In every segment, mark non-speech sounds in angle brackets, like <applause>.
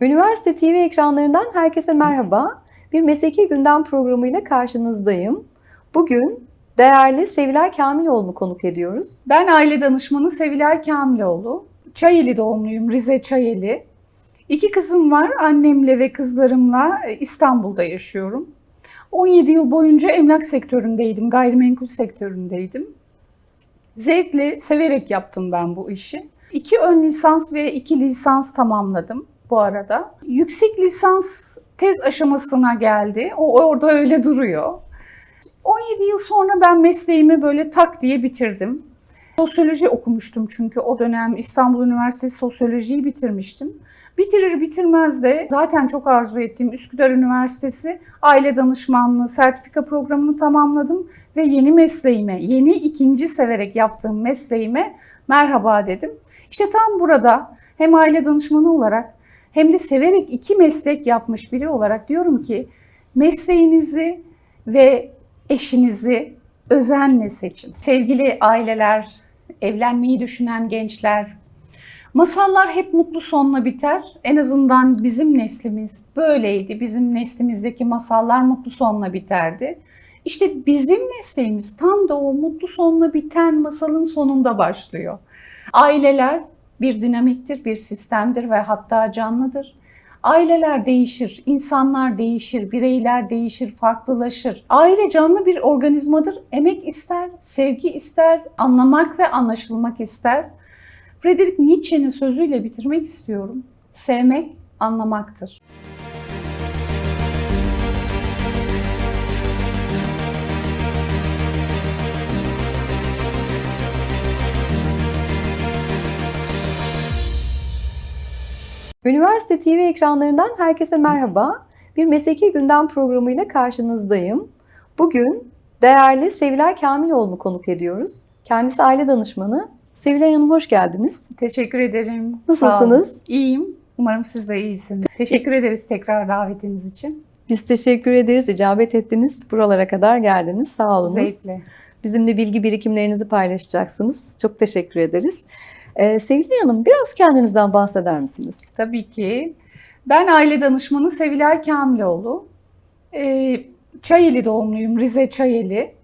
Üniversite TV ekranlarından herkese merhaba. Bir mesleki gündem programıyla karşınızdayım. Bugün değerli Sevilay Kamiloğlu'nu konuk ediyoruz. Ben aile danışmanı Sevilay Kamiloğlu. Çayeli doğumluyum, Rize Çayeli. İki kızım var, annemle ve kızlarımla e, İstanbul'da yaşıyorum. 17 yıl boyunca emlak sektöründeydim, gayrimenkul sektöründeydim. Zevkle, severek yaptım ben bu işi. İki ön lisans ve iki lisans tamamladım bu arada. Yüksek lisans tez aşamasına geldi. O orada öyle duruyor. 17 yıl sonra ben mesleğimi böyle tak diye bitirdim. Sosyoloji okumuştum çünkü o dönem İstanbul Üniversitesi sosyolojiyi bitirmiştim. Bitirir bitirmez de zaten çok arzu ettiğim Üsküdar Üniversitesi aile danışmanlığı sertifika programını tamamladım ve yeni mesleğime, yeni ikinci severek yaptığım mesleğime merhaba dedim. İşte tam burada hem aile danışmanı olarak hem de severek iki meslek yapmış biri olarak diyorum ki mesleğinizi ve eşinizi özenle seçin. Sevgili aileler, evlenmeyi düşünen gençler, masallar hep mutlu sonla biter. En azından bizim neslimiz böyleydi. Bizim neslimizdeki masallar mutlu sonla biterdi. İşte bizim mesleğimiz tam da o mutlu sonla biten masalın sonunda başlıyor. Aileler bir dinamiktir, bir sistemdir ve hatta canlıdır. Aileler değişir, insanlar değişir, bireyler değişir, farklılaşır. Aile canlı bir organizmadır. Emek ister, sevgi ister, anlamak ve anlaşılmak ister. Friedrich Nietzsche'nin sözüyle bitirmek istiyorum. Sevmek anlamaktır. Üniversite TV ekranlarından herkese merhaba. Bir mesleki gündem programıyla karşınızdayım. Bugün değerli Sevilay Kamiloğlu'nu konuk ediyoruz. Kendisi aile danışmanı. Sevilay Hanım hoş geldiniz. Teşekkür ederim. Nasılsınız? Olun. İyiyim. Umarım siz de iyisiniz. Teşekkür ederiz tekrar davetiniz için. Biz teşekkür ederiz. İcabet ettiniz. Buralara kadar geldiniz. Sağ olunuz. Zevkle. Bizimle bilgi birikimlerinizi paylaşacaksınız. Çok teşekkür ederiz. Ee, Sevilay Hanım biraz kendinizden bahseder misiniz? Tabii ki. Ben aile danışmanı Sevilay Kamiloğlu. Ee, Çayeli doğumluyum, Rize Çayeli.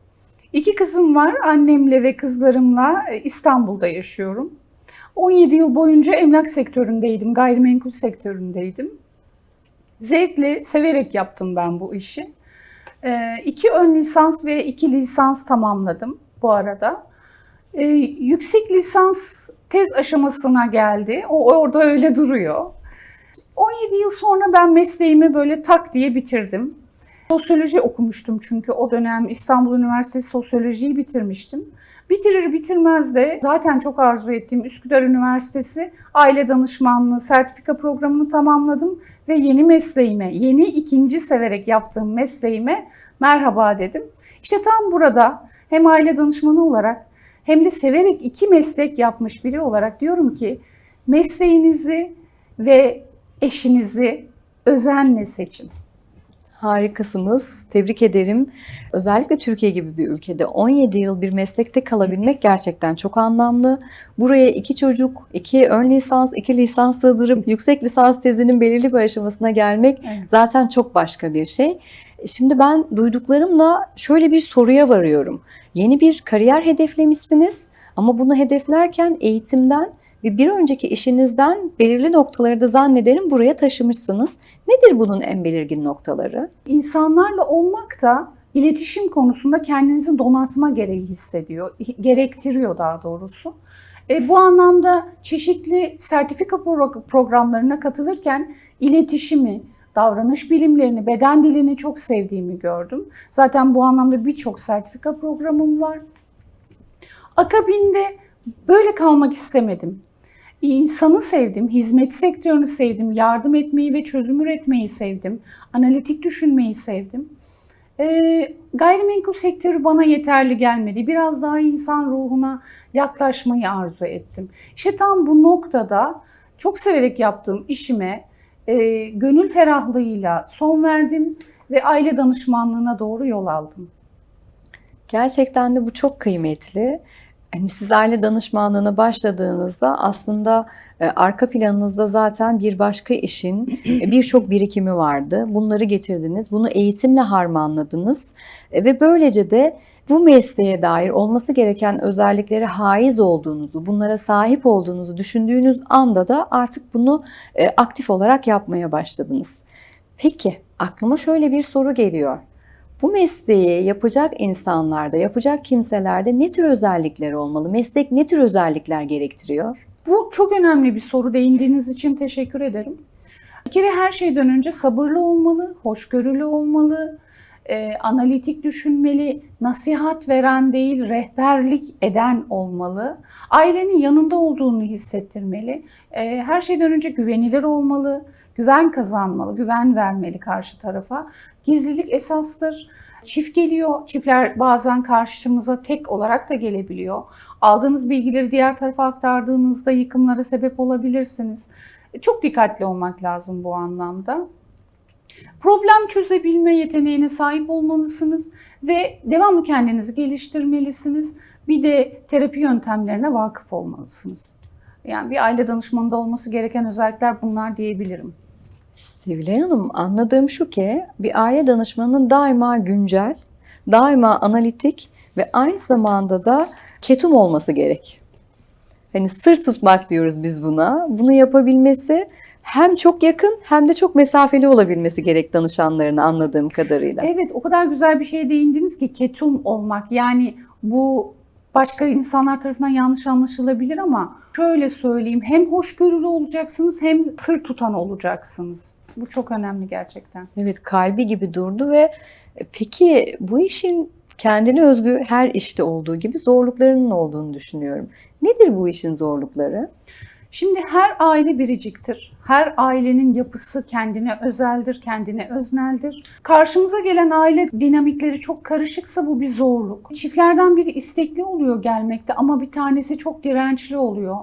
İki kızım var, annemle ve kızlarımla e, İstanbul'da yaşıyorum. 17 yıl boyunca emlak sektöründeydim, gayrimenkul sektöründeydim. Zevkle, severek yaptım ben bu işi. Ee, iki ön lisans ve iki lisans tamamladım bu arada. Ee, yüksek lisans tez aşamasına geldi. O orada öyle duruyor. 17 yıl sonra ben mesleğimi böyle tak diye bitirdim. Sosyoloji okumuştum çünkü o dönem İstanbul Üniversitesi sosyolojiyi bitirmiştim. Bitirir bitirmez de zaten çok arzu ettiğim Üsküdar Üniversitesi aile danışmanlığı sertifika programını tamamladım ve yeni mesleğime, yeni ikinci severek yaptığım mesleğime merhaba dedim. İşte tam burada hem aile danışmanı olarak hem de severek iki meslek yapmış biri olarak diyorum ki mesleğinizi ve eşinizi özenle seçin. Harikasınız. Tebrik ederim. Özellikle Türkiye gibi bir ülkede 17 yıl bir meslekte kalabilmek gerçekten çok anlamlı. Buraya iki çocuk, iki ön lisans, iki lisans sığdırıp yüksek lisans tezinin belirli bir aşamasına gelmek Evet. zaten çok başka bir şey. Şimdi ben duyduklarımla şöyle bir soruya varıyorum. Yeni bir kariyer hedeflemişsiniz ama bunu hedeflerken eğitimden ve bir önceki işinizden belirli noktaları da zannederim buraya taşımışsınız. Nedir bunun en belirgin noktaları? İnsanlarla olmak da iletişim konusunda kendinizi donatma gereği hissediyor, gerektiriyor daha doğrusu. E, bu anlamda çeşitli sertifika pro- programlarına katılırken iletişimi, davranış bilimlerini, beden dilini çok sevdiğimi gördüm. Zaten bu anlamda birçok sertifika programım var. Akabinde böyle kalmak istemedim. İnsanı sevdim, hizmet sektörünü sevdim, yardım etmeyi ve çözüm üretmeyi sevdim, analitik düşünmeyi sevdim. Ee, gayrimenkul sektörü bana yeterli gelmedi. Biraz daha insan ruhuna yaklaşmayı arzu ettim. İşte tam bu noktada çok severek yaptığım işime e, gönül ferahlığıyla son verdim ve aile danışmanlığına doğru yol aldım. Gerçekten de bu çok kıymetli. Hani siz aile danışmanlığına başladığınızda aslında e, arka planınızda zaten bir başka işin e, birçok birikimi vardı. Bunları getirdiniz, bunu eğitimle harmanladınız E, ve böylece de bu mesleğe dair olması gereken özelliklere haiz olduğunuzu, bunlara sahip olduğunuzu düşündüğünüz anda da artık bunu aktif olarak yapmaya başladınız. Peki aklıma şöyle bir soru geliyor. Bu mesleği yapacak insanlarda, yapacak kimselerde ne tür özellikler olmalı? Meslek ne tür özellikler gerektiriyor? Bu çok önemli bir soru. Değindiğiniz için teşekkür ederim. Bir kere her şeyden önce sabırlı olmalı, hoşgörülü olmalı, e, analitik düşünmeli, nasihat veren değil, rehberlik eden olmalı. Ailenin yanında olduğunu hissettirmeli. E, her şeyden önce güvenilir olmalı, güven kazanmalı, güven vermeli karşı tarafa. Gizlilik esastır. Çift geliyor. Çiftler bazen karşımıza tek olarak da gelebiliyor. Aldığınız bilgileri diğer tarafa aktardığınızda yıkımlara sebep olabilirsiniz. Çok dikkatli olmak lazım bu anlamda. Problem çözebilme yeteneğine sahip olmalısınız ve devamlı kendinizi geliştirmelisiniz. Bir de terapi yöntemlerine vakıf olmalısınız. Yani bir aile danışmanında olması gereken özellikler bunlar diyebilirim. Sevilay Hanım anladığım şu ki bir aile danışmanının daima güncel, daima analitik ve aynı zamanda da ketum olması gerek. Hani sır tutmak diyoruz biz buna. Bunu yapabilmesi hem çok yakın hem de çok mesafeli olabilmesi gerek danışanlarına anladığım kadarıyla. Evet o kadar güzel bir şeye değindiniz ki ketum olmak. Yani bu başka insanlar tarafından yanlış anlaşılabilir ama şöyle söyleyeyim hem hoşgörülü olacaksınız hem sır tutan olacaksınız. Bu çok önemli gerçekten. Evet kalbi gibi durdu ve e, peki bu işin kendine özgü her işte olduğu gibi zorluklarının olduğunu düşünüyorum. Nedir bu işin zorlukları? Şimdi her aile biriciktir. Her ailenin yapısı kendine özeldir, kendine özneldir. Karşımıza gelen aile dinamikleri çok karışıksa bu bir zorluk. Çiftlerden biri istekli oluyor gelmekte ama bir tanesi çok dirençli oluyor,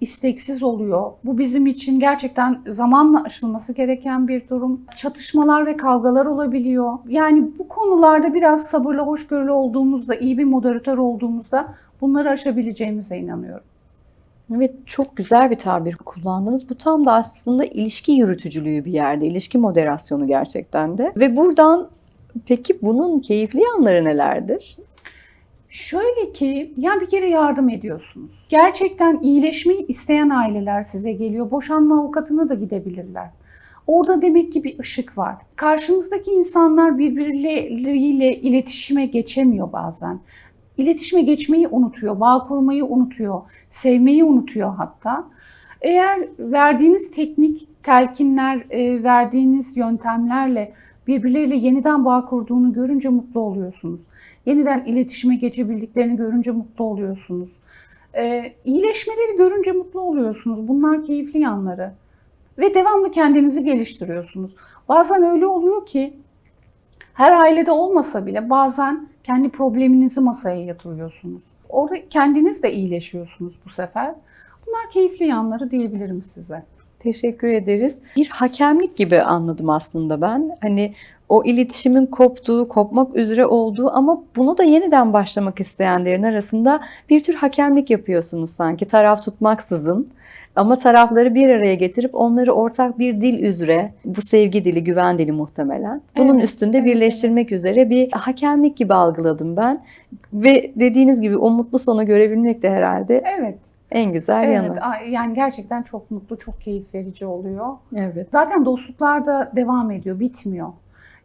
isteksiz oluyor. Bu bizim için gerçekten zamanla aşılması gereken bir durum. Çatışmalar ve kavgalar olabiliyor. Yani bu konularda biraz sabırlı, hoşgörülü olduğumuzda, iyi bir moderatör olduğumuzda bunları aşabileceğimize inanıyorum. Evet çok güzel bir tabir kullandınız. Bu tam da aslında ilişki yürütücülüğü bir yerde, ilişki moderasyonu gerçekten de. Ve buradan peki bunun keyifli yanları nelerdir? Şöyle ki, ya bir kere yardım ediyorsunuz. Gerçekten iyileşmeyi isteyen aileler size geliyor. Boşanma avukatına da gidebilirler. Orada demek ki bir ışık var. Karşınızdaki insanlar birbirleriyle iletişime geçemiyor bazen. İletişime geçmeyi unutuyor, bağ kurmayı unutuyor, sevmeyi unutuyor hatta. Eğer verdiğiniz teknik, telkinler, e, verdiğiniz yöntemlerle birbirleriyle yeniden bağ kurduğunu görünce mutlu oluyorsunuz. Yeniden iletişime geçebildiklerini görünce mutlu oluyorsunuz. Ee, iyileşmeleri görünce mutlu oluyorsunuz. Bunlar keyifli yanları. Ve devamlı kendinizi geliştiriyorsunuz. Bazen öyle oluyor ki her ailede olmasa bile bazen kendi probleminizi masaya yatırıyorsunuz. Orada kendiniz de iyileşiyorsunuz bu sefer. Bunlar keyifli yanları diyebilirim size. Teşekkür ederiz. Bir hakemlik gibi anladım aslında ben. Hani o iletişimin koptuğu, kopmak üzere olduğu ama bunu da yeniden başlamak isteyenlerin arasında bir tür hakemlik yapıyorsunuz sanki taraf tutmaksızın. Ama tarafları bir araya getirip onları ortak bir dil üzere, bu sevgi dili, güven dili muhtemelen. Bunun Evet, üstünde evet, birleştirmek üzere bir hakemlik gibi algıladım ben. Ve dediğiniz gibi o mutlu sonu görebilmek de herhalde Evet, en güzel evet. yanı. Yani gerçekten çok mutlu, çok keyif verici oluyor. Evet. Zaten dostluklar da devam ediyor, bitmiyor.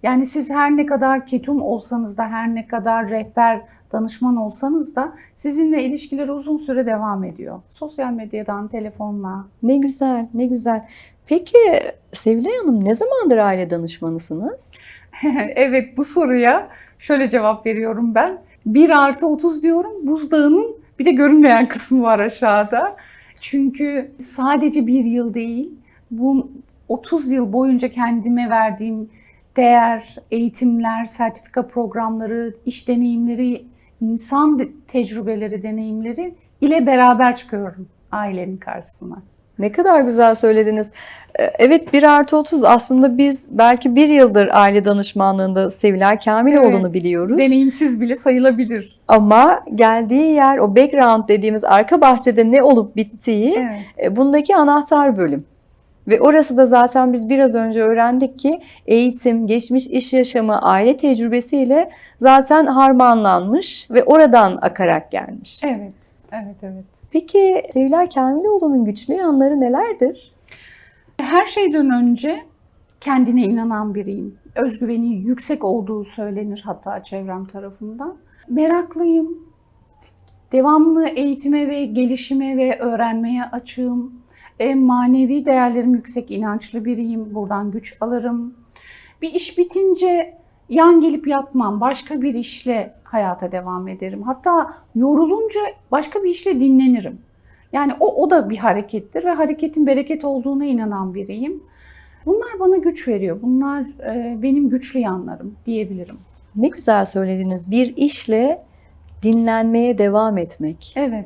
Yani siz her ne kadar ketum olsanız da, her ne kadar rehber, danışman olsanız da sizinle ilişkiler uzun süre devam ediyor. Sosyal medyadan, telefonla. Ne güzel, ne güzel. Peki Sevilay Hanım ne zamandır aile danışmanısınız? <laughs> evet bu soruya şöyle cevap veriyorum ben. 1 artı 30 diyorum. Buzdağının bir de görünmeyen kısmı var aşağıda. Çünkü sadece bir yıl değil, bu 30 yıl boyunca kendime verdiğim değer, eğitimler, sertifika programları, iş deneyimleri, insan tecrübeleri, deneyimleri ile beraber çıkıyorum ailenin karşısına. Ne kadar güzel söylediniz. Ee, Evet 1 artı 30 aslında biz belki bir yıldır aile danışmanlığında Sevilay Kamiloğlu'nu Evet. biliyoruz. Deneyimsiz bile sayılabilir. Ama geldiği yer o background dediğimiz arka bahçede ne olup bittiği Evet. e, bundaki anahtar bölüm. Ve orası da zaten biz biraz önce öğrendik ki eğitim, geçmiş iş yaşamı, aile tecrübesiyle zaten harmanlanmış ve oradan akarak gelmiş. Evet. Evet, evet. Peki Sevilay Kamiloğlu'nun güçlü yanları nelerdir? Her şeyden önce kendine inanan biriyim. Özgüveni yüksek olduğu söylenir hatta çevrem tarafından. Meraklıyım. Devamlı eğitime ve gelişime ve öğrenmeye açığım. E, manevi değerlerim yüksek, inançlı biriyim. Buradan güç alırım. Bir iş bitince yan gelip yatmam. Başka bir işle hayata devam ederim. Hatta yorulunca başka bir işle dinlenirim. Yani o, o da bir harekettir ve hareketin bereket olduğuna inanan biriyim. Bunlar bana güç veriyor. Bunlar e, benim güçlü yanlarım diyebilirim. Ne güzel söylediniz. Bir işle dinlenmeye devam etmek. Evet.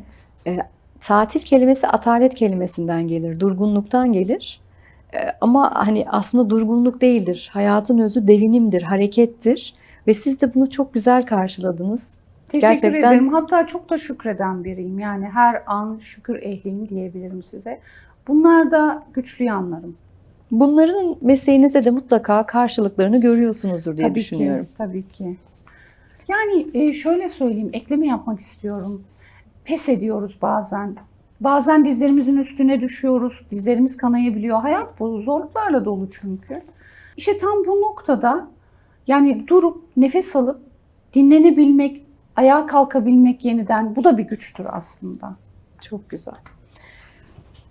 Tatil kelimesi atalet kelimesinden gelir, durgunluktan gelir. Ee, Ama hani aslında durgunluk değildir. Hayatın özü devinimdir, harekettir. Ve siz de bunu çok güzel karşıladınız. Teşekkür Gerçekten- ederim. Hatta çok da şükreden biriyim. Yani her an şükür ehliyim diyebilirim size. Bunlar da güçlü yanlarım. Bunların mesleğinizde de mutlaka karşılıklarını görüyorsunuzdur diye tabii düşünüyorum. ki, tabii ki. Yani e, şöyle söyleyeyim, ekleme yapmak istiyorum. Pes ediyoruz bazen. Bazen dizlerimizin üstüne düşüyoruz. Dizlerimiz kanayabiliyor. Hayat bu zorluklarla dolu çünkü. İşte tam bu noktada yani durup nefes alıp dinlenebilmek, ayağa kalkabilmek yeniden bu da bir güçtür aslında. Çok güzel.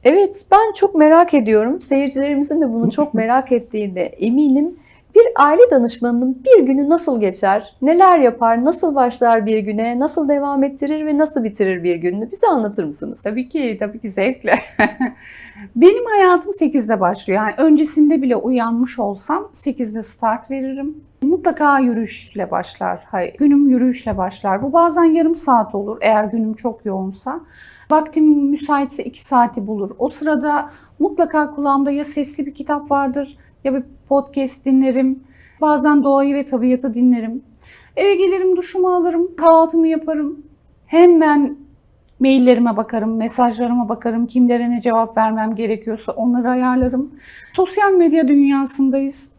Evet, ben çok merak ediyorum. Seyircilerimizin de bunu çok <laughs> merak ettiğinde eminim. Bir aile danışmanının bir günü nasıl geçer? Neler yapar? Nasıl başlar bir güne? Nasıl devam ettirir ve nasıl bitirir bir gününü? Bize anlatır mısınız? Tabii ki, tabii ki zevkle. <laughs> Benim hayatım 8'de başlıyor. Yani öncesinde bile uyanmış olsam 8'de start veririm. Mutlaka yürüyüşle başlar. Hayır, günüm yürüyüşle başlar. Bu bazen yarım saat olur eğer günüm çok yoğunsa. Vaktim müsaitse 2 saati bulur. O sırada mutlaka kulağımda ya sesli bir kitap vardır ya bir podcast dinlerim. Bazen doğayı ve tabiatı dinlerim. Eve gelirim, duşumu alırım, kahvaltımı yaparım. Hemen Maillerime bakarım, mesajlarıma bakarım, kimlere ne cevap vermem gerekiyorsa onları ayarlarım. Sosyal medya dünyasındayız.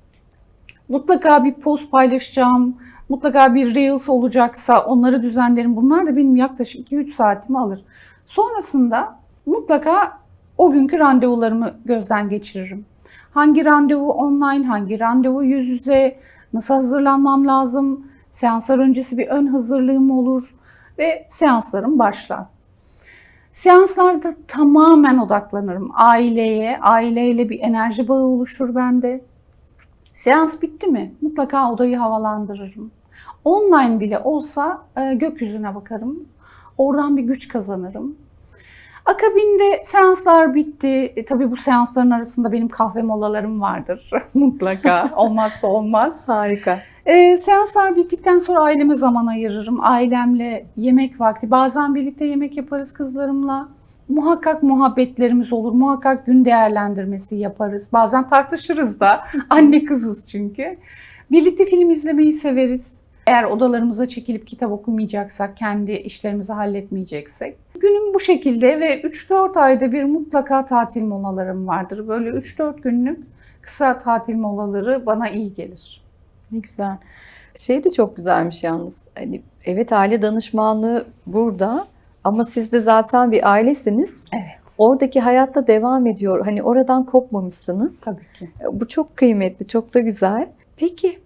Mutlaka bir post paylaşacağım, mutlaka bir Reels olacaksa onları düzenlerim. Bunlar da benim yaklaşık 2-3 saatimi alır. Sonrasında mutlaka o günkü randevularımı gözden geçiririm. Hangi randevu online, hangi randevu yüz yüze, nasıl hazırlanmam lazım, seanslar öncesi bir ön hazırlığım olur ve seanslarım başlar. Seanslarda tamamen odaklanırım aileye, aileyle bir enerji bağı oluşur bende. Seans bitti mi? Mutlaka odayı havalandırırım. Online bile olsa e, gökyüzüne bakarım. Oradan bir güç kazanırım. Akabinde seanslar bitti. E, tabii bu seansların arasında benim kahve molalarım vardır. <laughs> Mutlaka. Olmazsa olmaz. Harika. E, seanslar bittikten sonra aileme zaman ayırırım. Ailemle yemek vakti. Bazen birlikte yemek yaparız kızlarımla. Muhakkak muhabbetlerimiz olur. Muhakkak gün değerlendirmesi yaparız. Bazen tartışırız da. <laughs> Anne kızız çünkü. Birlikte film izlemeyi severiz. Eğer odalarımıza çekilip kitap okumayacaksak, kendi işlerimizi halletmeyeceksek. Günüm bu şekilde ve 3-4 ayda bir mutlaka tatil molalarım vardır. Böyle 3-4 günlük kısa tatil molaları bana iyi gelir. Ne güzel. Şey de çok güzelmiş yalnız. Hani evet aile danışmanlığı burada ama siz de zaten bir ailesiniz. Evet. Oradaki hayatta devam ediyor. Hani oradan kopmamışsınız. Tabii ki. Bu çok kıymetli, çok da güzel. Peki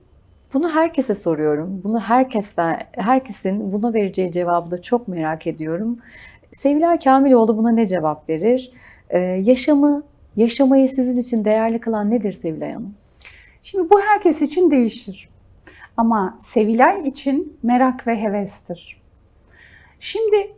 bunu herkese soruyorum. Bunu herkesten, herkesin buna vereceği cevabı da çok merak ediyorum. Sevilay Kamiloğlu buna ne cevap verir? Ee, yaşamı, yaşamayı sizin için değerli kılan nedir Sevilay Hanım? Şimdi bu herkes için değişir. Ama Sevilay için merak ve hevestir. Şimdi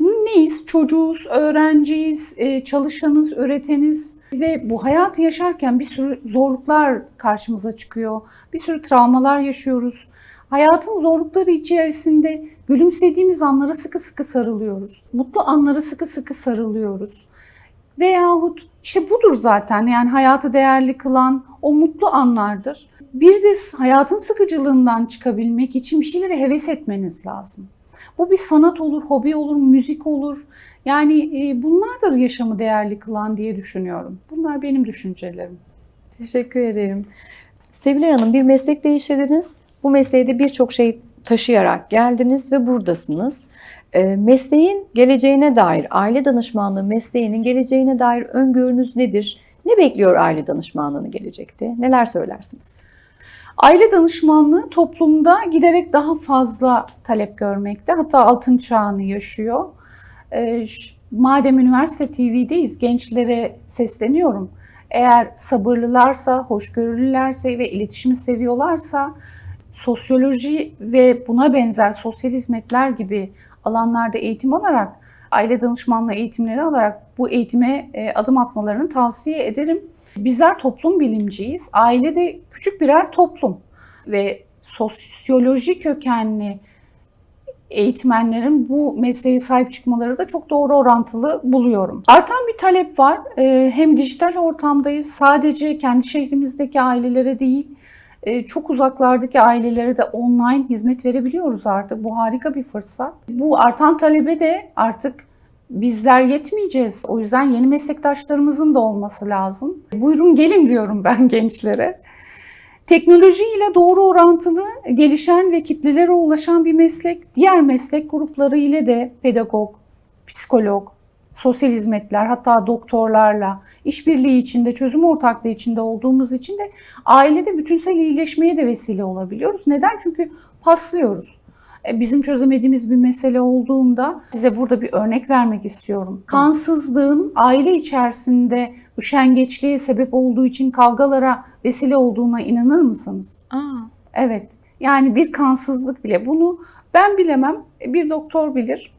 neyiz? Çocuğuz, öğrenciyiz, e, çalışanız, öğreteniz ve bu hayatı yaşarken bir sürü zorluklar karşımıza çıkıyor. Bir sürü travmalar yaşıyoruz. Hayatın zorlukları içerisinde gülümsediğimiz anlara sıkı sıkı sarılıyoruz. Mutlu anlara sıkı sıkı sarılıyoruz. Veyahut işte budur zaten yani hayatı değerli kılan o mutlu anlardır. Bir de hayatın sıkıcılığından çıkabilmek için bir şeylere heves etmeniz lazım. Bu bir sanat olur, hobi olur, müzik olur. Yani e, bunlardır yaşamı değerli kılan diye düşünüyorum. Bunlar benim düşüncelerim. Teşekkür ederim. Sevilay Hanım bir meslek değiştirdiniz. Bu mesleğe de birçok şey taşıyarak geldiniz ve buradasınız. E, mesleğin geleceğine dair, aile danışmanlığı mesleğinin geleceğine dair öngörünüz nedir? Ne bekliyor aile danışmanlığını gelecekte? Neler söylersiniz? Aile danışmanlığı toplumda giderek daha fazla talep görmekte. Hatta altın çağını yaşıyor. Ee, madem üniversite TV'deyiz gençlere sesleniyorum. Eğer sabırlılarsa, hoşgörülülerse ve iletişimi seviyorlarsa sosyoloji ve buna benzer sosyal hizmetler gibi alanlarda eğitim alarak, aile danışmanlığı eğitimleri alarak bu eğitime e, adım atmalarını tavsiye ederim. Bizler toplum bilimciyiz. Aile de küçük birer toplum ve sosyoloji kökenli eğitmenlerin bu mesleğe sahip çıkmaları da çok doğru orantılı buluyorum. Artan bir talep var. Ee, Hem dijital ortamdayız. Sadece kendi şehrimizdeki ailelere değil, e, çok uzaklardaki ailelere de online hizmet verebiliyoruz artık. Bu harika bir fırsat. Bu artan talebe de artık bizler yetmeyeceğiz. O yüzden yeni meslektaşlarımızın da olması lazım. Buyurun gelin diyorum ben <laughs> gençlere. Teknolojiyle doğru orantılı gelişen ve kitlelere ulaşan bir meslek. Diğer meslek grupları ile de pedagog, psikolog, sosyal hizmetler hatta doktorlarla işbirliği içinde, çözüm ortaklığı içinde olduğumuz için de ailede bütünsel iyileşmeye de vesile olabiliyoruz. Neden? Çünkü paslıyoruz. E, Bizim çözemediğimiz bir mesele olduğunda size burada bir örnek vermek istiyorum. Kansızlığın aile içerisinde üşengeçliğe sebep olduğu için kavgalara vesile olduğuna inanır mısınız? Aa, Evet. Yani bir kansızlık bile. Bunu ben bilemem. Bir doktor bilir.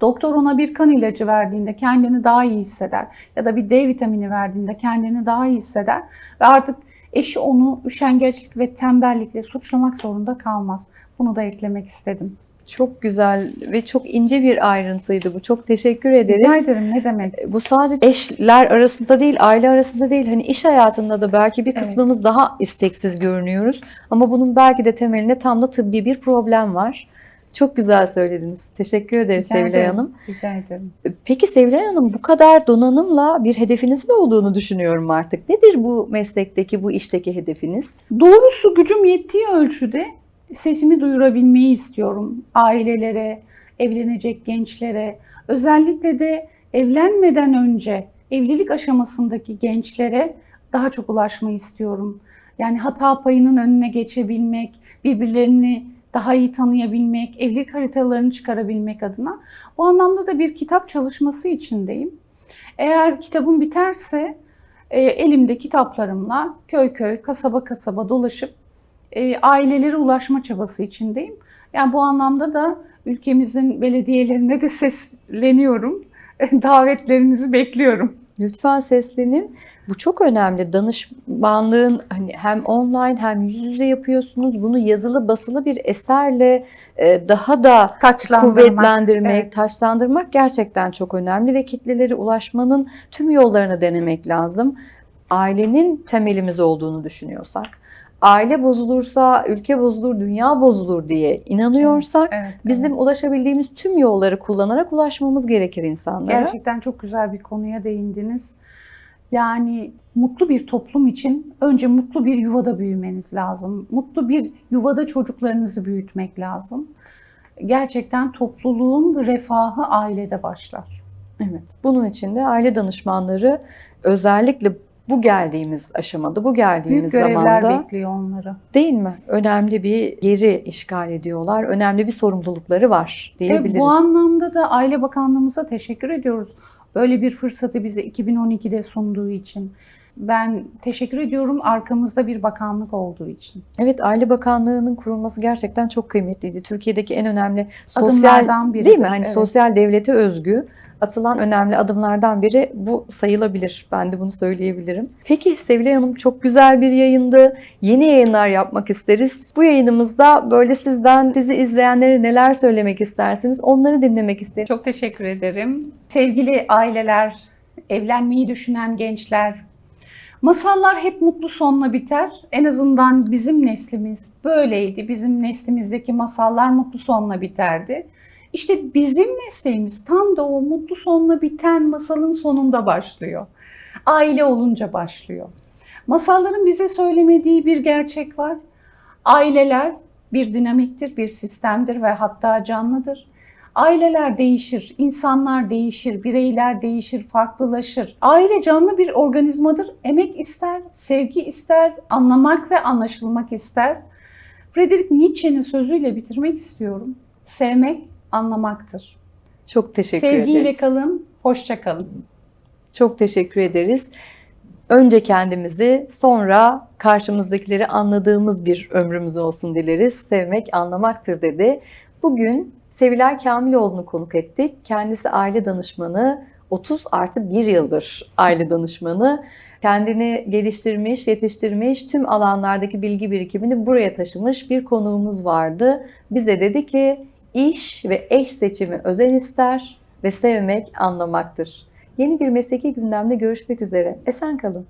Doktor ona bir kan ilacı verdiğinde kendini daha iyi hisseder. Ya da bir D vitamini verdiğinde kendini daha iyi hisseder. Ve artık eşi onu üşengeçlik ve tembellikle suçlamak zorunda kalmaz. Bunu da eklemek istedim. çok güzel ve çok ince bir ayrıntıydı bu. Çok teşekkür ederiz. Rica ederim ne demek. Bu sadece eşler arasında değil, aile arasında değil. Hani iş hayatında da belki bir Evet. kısmımız daha isteksiz görünüyoruz. Ama bunun belki de temelinde tam da tıbbi bir problem var. Çok güzel söylediniz. Teşekkür ederiz Rica Sevilay ederim. Hanım. Rica ederim. Peki Sevilay Hanım bu kadar donanımla bir hedefinizin olduğunu düşünüyorum artık. Nedir bu meslekteki, bu işteki hedefiniz? Doğrusu gücüm yettiği ölçüde sesimi duyurabilmeyi istiyorum ailelere, evlenecek gençlere, özellikle de evlenmeden önce evlilik aşamasındaki gençlere daha çok ulaşmayı istiyorum. Yani hata payının önüne geçebilmek, birbirlerini daha iyi tanıyabilmek, evlilik haritalarını çıkarabilmek adına. Bu anlamda da bir kitap çalışması içindeyim. Eğer kitabım biterse e, elimde kitaplarımla köy köy, kasaba kasaba dolaşıp e, ailelere ulaşma çabası içindeyim. Yani bu anlamda da ülkemizin belediyelerine de <laughs> sesleniyorum. Davetlerinizi bekliyorum. Lütfen seslenin. Bu çok önemli. Danışmanlığın hani hem online hem yüz yüze yapıyorsunuz. Bunu yazılı basılı bir eserle e, daha da kuvvetlendirmek, Evet. taşlandırmak gerçekten çok önemli ve kitlelere ulaşmanın tüm yollarını denemek lazım. Ailenin temelimiz olduğunu düşünüyorsak, aile bozulursa ülke bozulur, dünya bozulur diye inanıyorsak Evet, bizim ulaşabildiğimiz tüm yolları kullanarak ulaşmamız gerekir insanlara. Gerçekten çok güzel bir konuya değindiniz. Yani mutlu bir toplum için önce mutlu bir yuvada büyümeniz lazım. Mutlu bir yuvada çocuklarınızı büyütmek lazım. Gerçekten topluluğun refahı ailede başlar. Evet. Bunun için de aile danışmanları özellikle bu geldiğimiz aşamada, bu Büyük geldiğimiz görevler zamanda bekliyor onları. değil mi? Önemli bir yeri işgal ediyorlar. Önemli bir sorumlulukları var diyebiliriz. bu anlamda da Aile Bakanlığımıza teşekkür ediyoruz. Böyle bir fırsatı bize 2012'de sunduğu için. Ben teşekkür ediyorum arkamızda bir bakanlık olduğu için. Evet, Aile Bakanlığı'nın kurulması gerçekten çok kıymetliydi. Türkiye'deki en önemli sosyal Adımlardan biridir, değil mi? Hani evet. sosyal devlete özgü atılan önemli adımlardan biri bu sayılabilir. Ben de bunu söyleyebilirim. Peki Sevilay Hanım çok güzel bir yayındı. Yeni yayınlar yapmak isteriz. Bu yayınımızda böyle sizden sizi izleyenlere neler söylemek istersiniz? Onları dinlemek isteriz. Çok teşekkür ederim. Sevgili aileler, evlenmeyi düşünen gençler. Masallar hep mutlu sonla biter. En azından bizim neslimiz böyleydi. Bizim neslimizdeki masallar mutlu sonla biterdi. İşte bizim mesleğimiz tam da o mutlu sonla biten masalın sonunda başlıyor. Aile olunca başlıyor. Masalların bize söylemediği bir gerçek var. Aileler bir dinamiktir, bir sistemdir ve hatta canlıdır. Aileler değişir, insanlar değişir, bireyler değişir, farklılaşır. Aile canlı bir organizmadır. Emek ister, sevgi ister, anlamak ve anlaşılmak ister. Friedrich Nietzsche'nin sözüyle bitirmek istiyorum. Sevmek anlamaktır. Çok teşekkür Sevgiyle ederiz. kalın, hoşça kalın. Çok teşekkür ederiz. Önce kendimizi, sonra karşımızdakileri anladığımız bir ömrümüz olsun dileriz. Sevmek anlamaktır dedi. Bugün Sevilay Kamiloğlu'nu konuk ettik. Kendisi aile danışmanı, 30 artı 1 yıldır aile danışmanı. Kendini geliştirmiş, yetiştirmiş, tüm alanlardaki bilgi birikimini buraya taşımış bir konuğumuz vardı. Bize dedi ki iş ve eş seçimi özen ister ve sevmek anlamaktır. Yeni bir mesleki gündemde görüşmek üzere. Esen kalın.